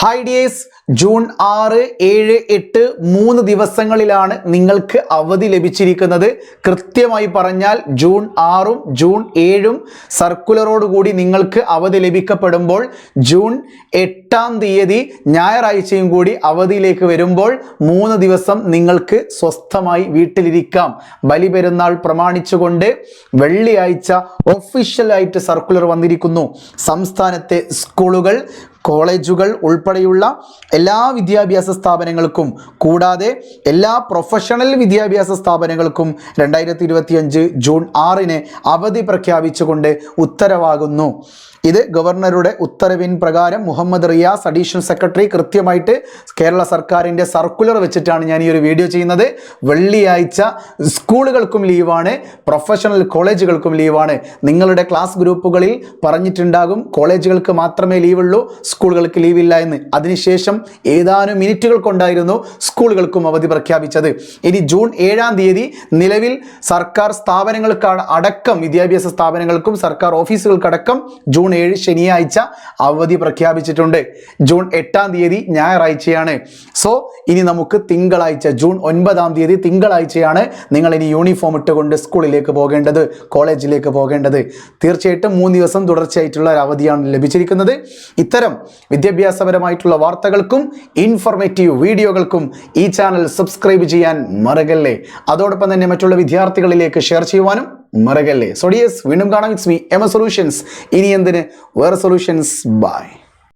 Hi dears June ആറ് ഏഴ് എട്ട് മൂന്ന് ദിവസങ്ങളിലാണ് നിങ്ങൾക്ക് അവധി ലഭിച്ചിരിക്കുന്നത്. കൃത്യമായി പറഞ്ഞാൽ ജൂൺ ആറും ജൂൺ ഏഴും സർക്കുലറോടുകൂടി നിങ്ങൾക്ക് അവധി ലഭിക്കപ്പെടുമ്പോൾ ജൂൺ എട്ടാം തീയതി ഞായറാഴ്ചയും കൂടി അവധിയിലേക്ക് വരുമ്പോൾ മൂന്ന് ദിവസം നിങ്ങൾക്ക് സ്വസ്ഥമായി വീട്ടിലിരിക്കാം. ബലിപെരുന്നാൾ പ്രമാണിച്ചുകൊണ്ട് വെള്ളിയാഴ്ച ഒഫീഷ്യലായിട്ട് സർക്കുലർ വന്നിരിക്കുന്നു. സംസ്ഥാനത്തെ സ്കൂളുകൾ കോളേജുകൾ ഉൾപ്പെടെയുള്ള എല്ലാ വിദ്യാഭ്യാസ സ്ഥാപനങ്ങൾക്കും കൂടാതെ എല്ലാ പ്രൊഫഷണൽ വിദ്യാഭ്യാസ സ്ഥാപനങ്ങൾക്കും രണ്ടായിരത്തി ഇരുപത്തിയഞ്ച് ജൂൺ ആറിന് അവധി പ്രഖ്യാപിച്ചുകൊണ്ട് ഉത്തരവാകുന്നു. ഇത് ഗവർണറുടെ ഉത്തരവിൻ പ്രകാരം മുഹമ്മദ് റിയാസ് അഡീഷണൽ സെക്രട്ടറി കൃത്യമായിട്ട് കേരള സർക്കാരിന്റെ സർക്കുലർ വെച്ചിട്ടാണ് ഞാൻ ഈ ഒരു വീഡിയോ ചെയ്യുന്നത്. വെള്ളിയാഴ്ച സ്കൂളുകൾക്കും ലീവാണ് പ്രൊഫഷണൽ കോളേജുകൾക്കും ലീവാണ്. നിങ്ങളുടെ ക്ലാസ് ഗ്രൂപ്പുകളിൽ പറഞ്ഞിട്ടുണ്ടാകും കോളേജുകൾക്ക് മാത്രമേ ലീവുള്ളൂ സ്കൂളുകൾക്ക് ലീവില്ല എന്ന്. അതിനുശേഷം ഏതാനും മിനിറ്റുകൾ കൊണ്ടായിരുന്നു സ്കൂളുകൾക്കും അവധി പ്രഖ്യാപിച്ചത്. ഇനി ജൂൺ ഏഴാം തീയതി നിലവിൽ സർക്കാർ സ്ഥാപനങ്ങൾക്ക് അടക്കം വിദ്യാഭ്യാസ സ്ഥാപനങ്ങൾക്കും സർക്കാർ ഓഫീസുകൾക്കടക്കം ജൂൺ ഏഴ് ശനിയാഴ്ച അവധി പ്രഖ്യാപിച്ചിട്ടുണ്ട്. ജൂൺ എട്ടാം തീയതി ഞായറാഴ്ചയാണ്. സോ ഇനി നമുക്ക് തിങ്കളാഴ്ച ജൂൺ ഒൻപതാം തീയതി തിങ്കളാഴ്ചയാണ് നിങ്ങൾ ഇനി യൂണിഫോം ഇട്ടുകൊണ്ട് സ്കൂളിലേക്ക് പോകേണ്ടത് കോളേജിലേക്ക് പോകേണ്ടത്. തീർച്ചയായിട്ടും മൂന്ന് ദിവസം തുടർച്ചയായിട്ടുള്ള ഒരു അവധിയാണ് ലഭിച്ചിരിക്കുന്നത്. ഇത്തരം വിദ്യാഭ്യാസപരമായിട്ടുള്ള വാർത്തകൾക്കും ഇൻഫോർമേറ്റീവ് വീഡിയോകൾക്കും ഈ ചാനൽ സബ്സ്ക്രൈബ് ചെയ്യാൻ മറകല്ലേ അതോടൊപ്പം തന്നെ മറ്റുള്ള വിദ്യാർത്ഥികളിലേക്ക് ഷെയർ ചെയ്യുവാനും മറകല്ലേ സോഡിയസ് വീണ്ടും കാണാം. ഇറ്റ്സ് മീ എം സൊല്യൂഷൻസ് ഇനി എന്തിന്? വേറെ സൊല്യൂഷൻസ് ബൈ